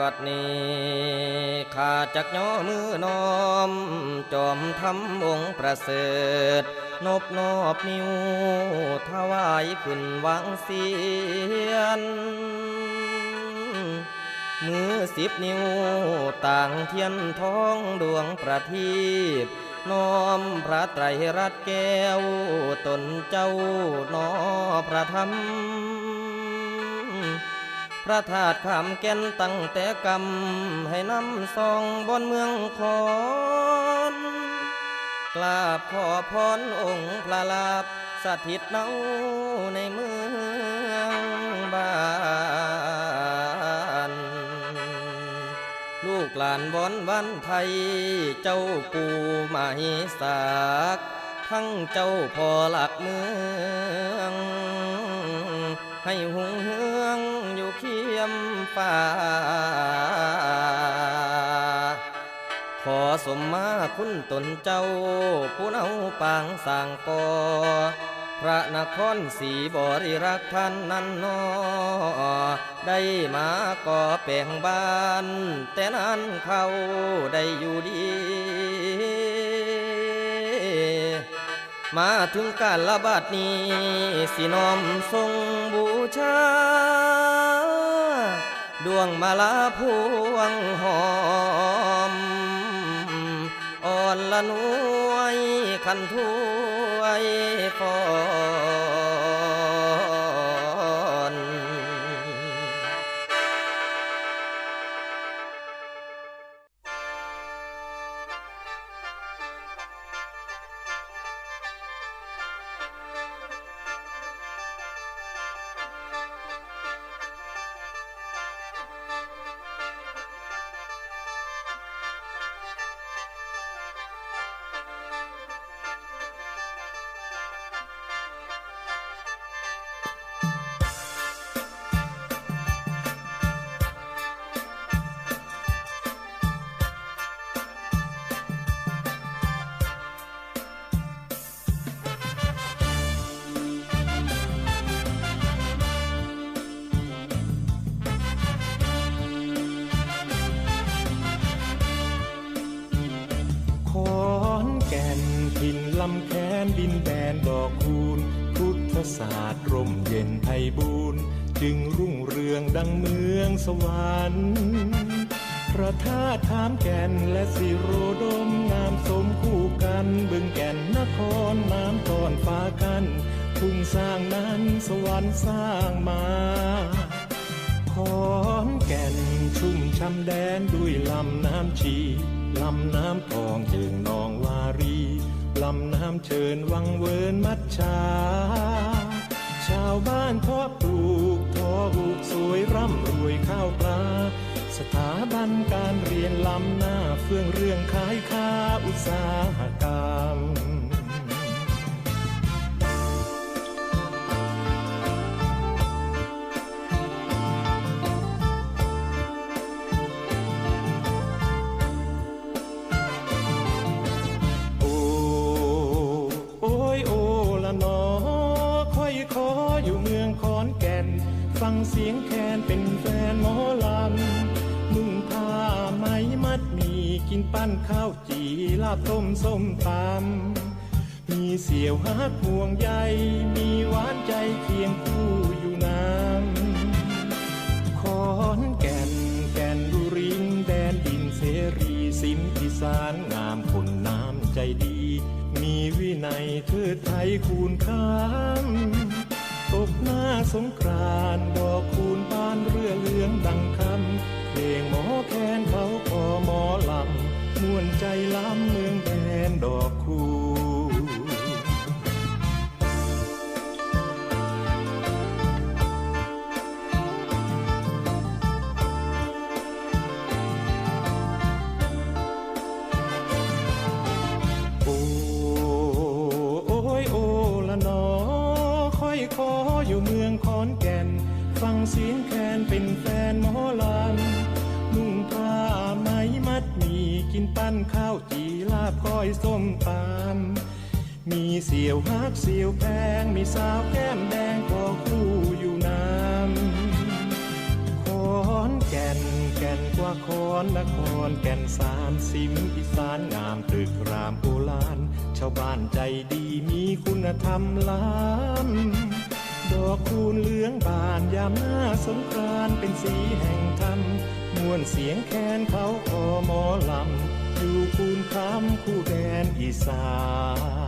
บัดนี้ข้าจักย่อมือน้อม จอมทำองค์ประเสริฐ นบนอบนิ้วถวายขึ้นวางเสียน มือสิบนิ้วต่างเทียนทองดวงประทีปน้อมพระไตรรัตน์แก้ว ตนเจ้านอพระธรรม พระธาตุขามแก่นตั้งแต่กำให้นำซองบนเมืองคอนกราบขอพรองค์พระลาบสถิตเนาในเมืองบ้านลูกหลานบอนวันไทย เจ้าปู่มหิสากทั้งเจ้าพ่อหลักเมือง ให้หุงเฮือ ฟ้า ขอสมมาคุณตนเจ้า ผู้เอาปางสร้างกอพระนครศรีบริรักท่านนั้นนอ ได้มาก่อแปลงบ้าน แต่นั้นเขาได้อยู่ดี มาถึงการละบาดนี้สิน้อมทรงบูชา ดวงมาลาพวงหอม อ่อนละนวยขันถ้วยฟอ นดินแดนดอกคูณพุทธศาสตร์ร่มเย็นไพบูรณ์จึงรุ่งเรืองดังเมืองสวรรค์พระธาตุทามแก่นและสิโรดมงามสมคู่กันบึงแก่นนครน้ำตอนฟ้ากันทุ่งสร้างนั้นสวรรค์สร้างมาขอนแก่นชุ่มช่ำแดนด้วยลำน้ำชีลำน้ำทองเจิงนองวารี ลำน้ำเชิญวังเวินมัดชา ชาวบ้านทอปลูกทอบูกสวยร่ำรวยข้าวปลา สถาบันการเรียนล้ำหน้าเฟื่องเรื่องขายค้าอุตสาหกรรม ขอนแก่น ฟังเสียงแคนเป็นแฟนหมอลำนุ่งผ้าไหมมัดมีกินปั้นข้าวจีลาบต้มส้มตำมีเสี่ยวฮักห่วงใยมีหวานใจเคียงคู่อยู่นานขอนแก่นแก่นดุรินแดนดินเสรีสิมพิสารงามคนน้ำใจดี มีวินัยเทิดไทยคูณค้าม ตกหน้าสงกรานต์ดอกคูณบานเรือเหลืองดังคำเพลงหมอแคนเขาขอหมอลำม่วนใจล้ำเมือง แก่นกว่าคอนนครแก่นสารสิมอีสานงามตรึกรามโบราณชาวบ้านใจดีมีคุณธรรมล้ำดอกคูณเหลืองบานยามหน้าสงกรานเป็นสีแห่งธรรมมวนเสียงแคนเขาคอหมอลำอยู่คูณคำคู่แดนอีสาน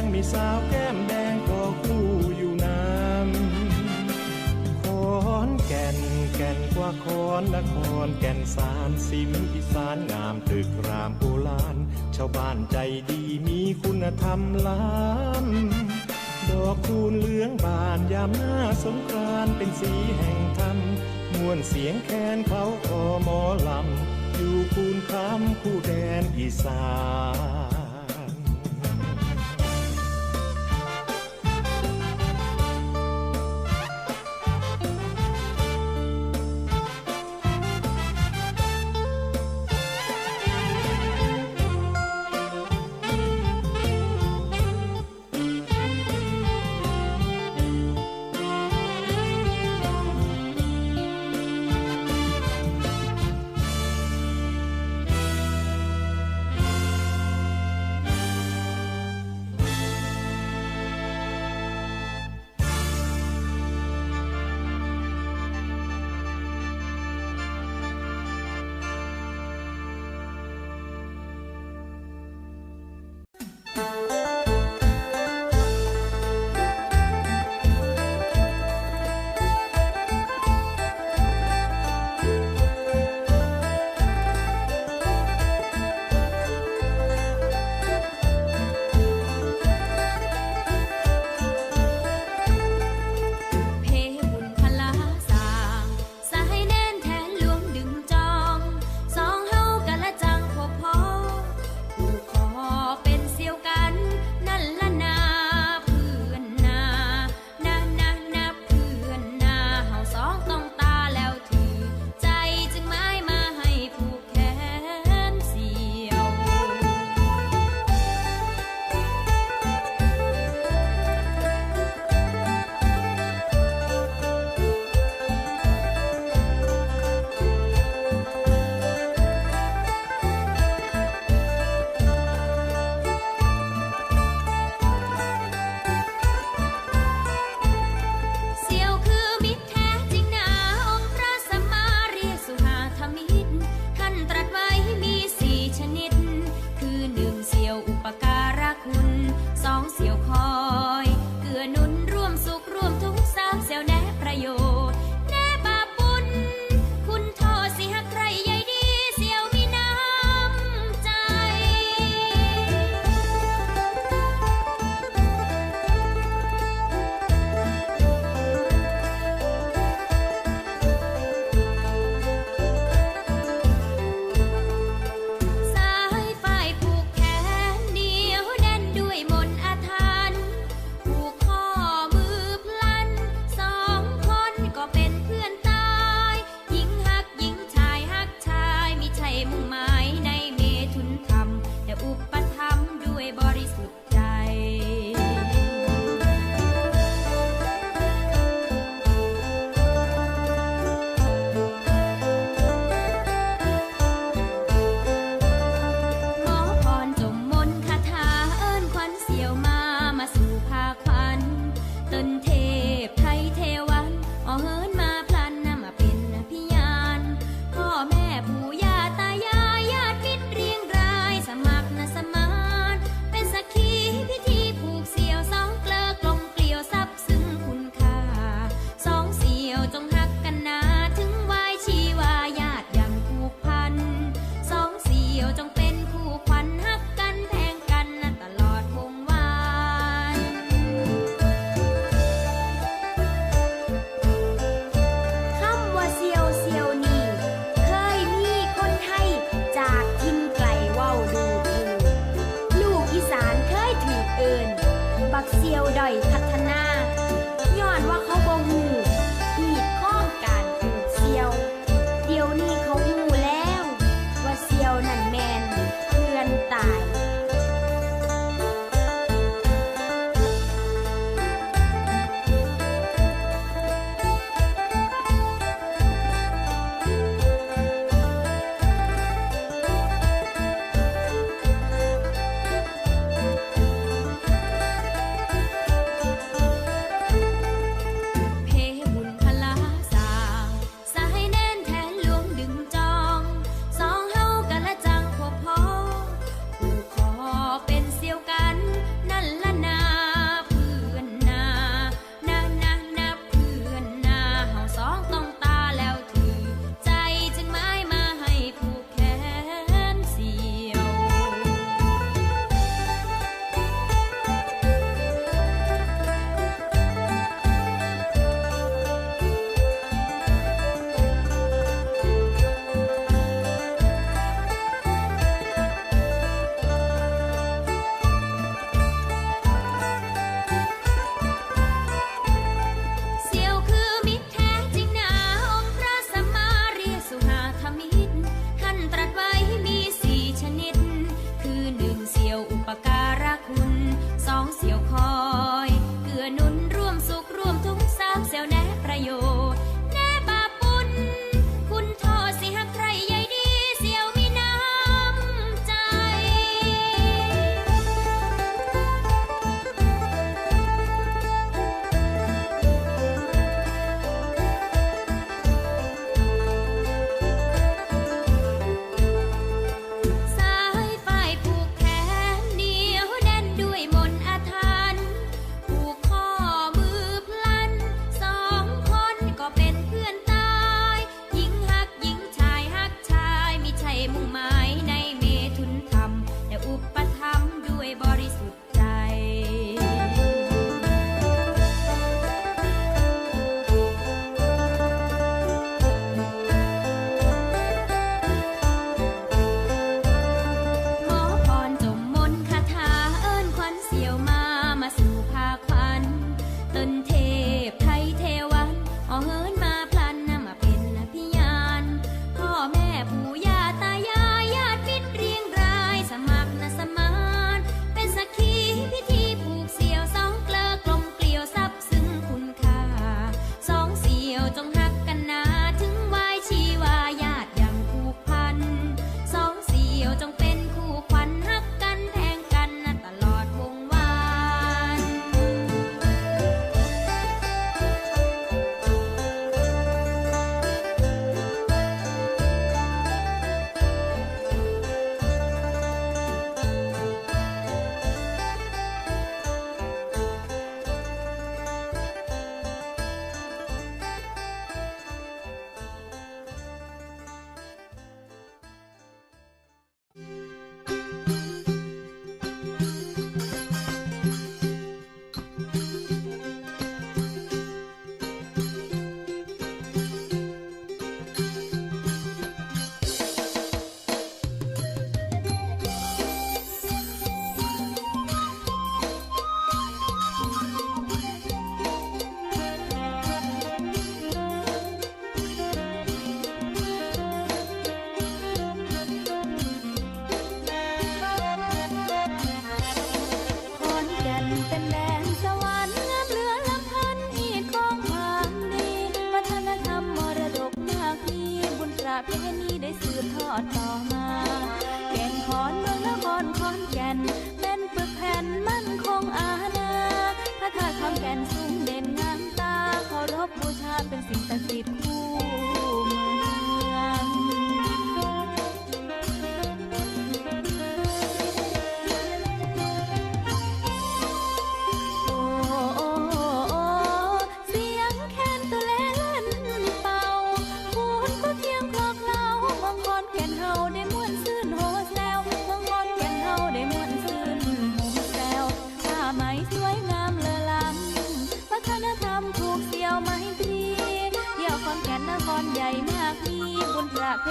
งมีสาวแก้มแดงก็คู่อยู่น้ำขอนแก่นแก่นกว่าขอนนครแก่นสารสิมอีสานงามตึกรามโบราณชาวบ้านใจดีมีคุณธรรมล้ำดอกคูณเหลืองบานยามหน้าสงกรานเป็นสีแห่งธรรมมวนเสียงแคนเขาคอหมอลำอยู่คูณคำคู่แดนอีสาน นสูงเด่นงามตาเคารพบูชาเป็นสิ่งศักดิ์สิทธิ์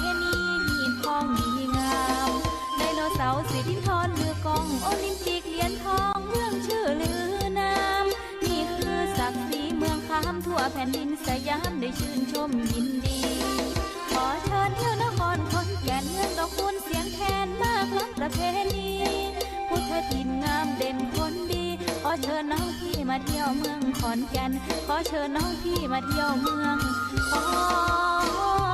เพณีหีดทองดีงามไดโนเสาร์สิรินทรมือกองโอลิมปิกเหรียญทองเรื่องชื่อลือนามนี่คือศักดิ์ศรีเมืองคามทั่วแผ่นดินสยามได้ชื่นชมยินดี ขอเชิญเที่ยวนครขอนแก่นเมืองดอกคูณเสียงแคนมากล้ำประเพณีพุทธถิ่นงามเด่นคนดี ขอเชิญน้องพี่มาเที่ยวเมืองขอนแก่นขอเชิญน้องพี่มาเที่ยวเมืองขอน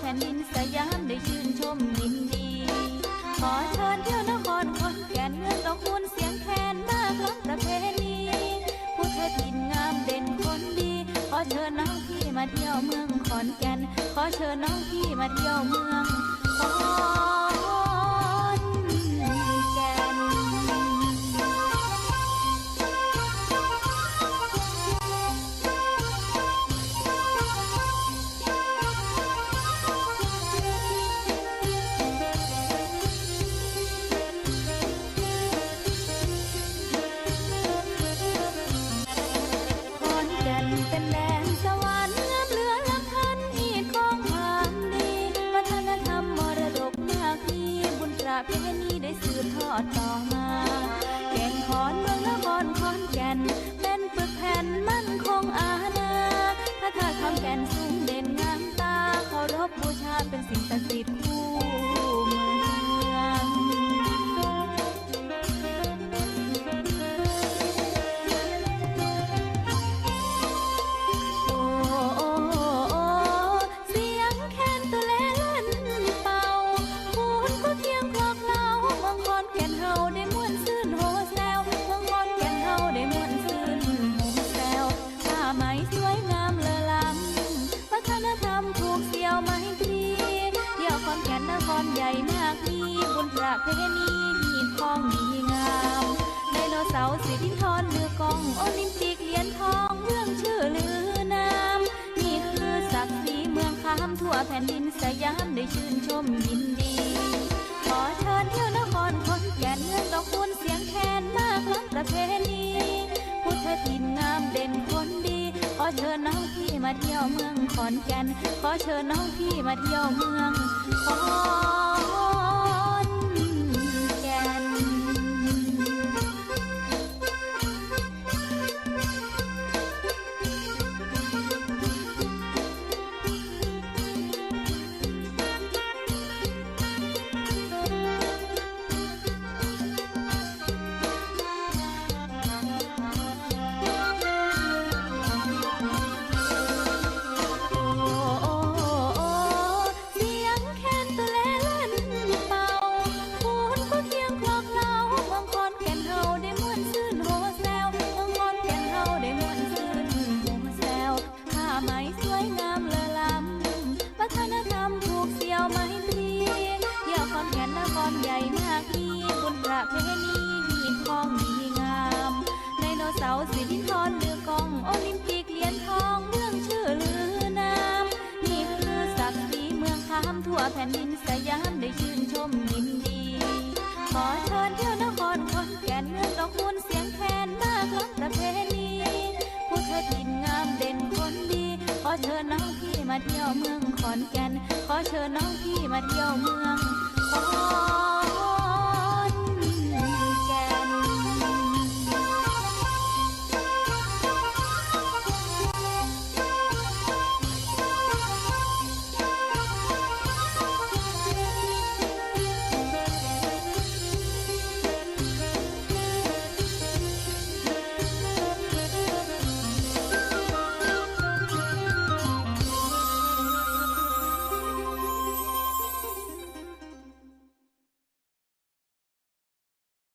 แผ่นดินสยามได้ชื่นชมยินดี ขอเชิญเที่ยวนครขอนแก่นเมืองดอกคูณเสียงแคนมากล้อมประเพณีพุทธถิ่นงามเด่นคนดี ขอเชิญน้องพี่มาเที่ยวเมืองขอนแก่น ขอเชิญน้องพี่มาเที่ยวเมืองขอน ได้ชื่นชมยินดี ขอเชิญเที่ยวนครขอนแก่นเมืองดอกคูณเสียงแคนมากล้ำประเพณีพุทธถิ่นงามเด่นคนดี ขอเชิญน้องพี่มาเที่ยวเมืองขอนแก่น ขอเชิญน้องพี่มาเที่ยวเมืองขอน เชิญน้องพี่มาเที่ยวเมืองขอนแก่น ขอเชิญน้องพี่มาเที่ยวเมือง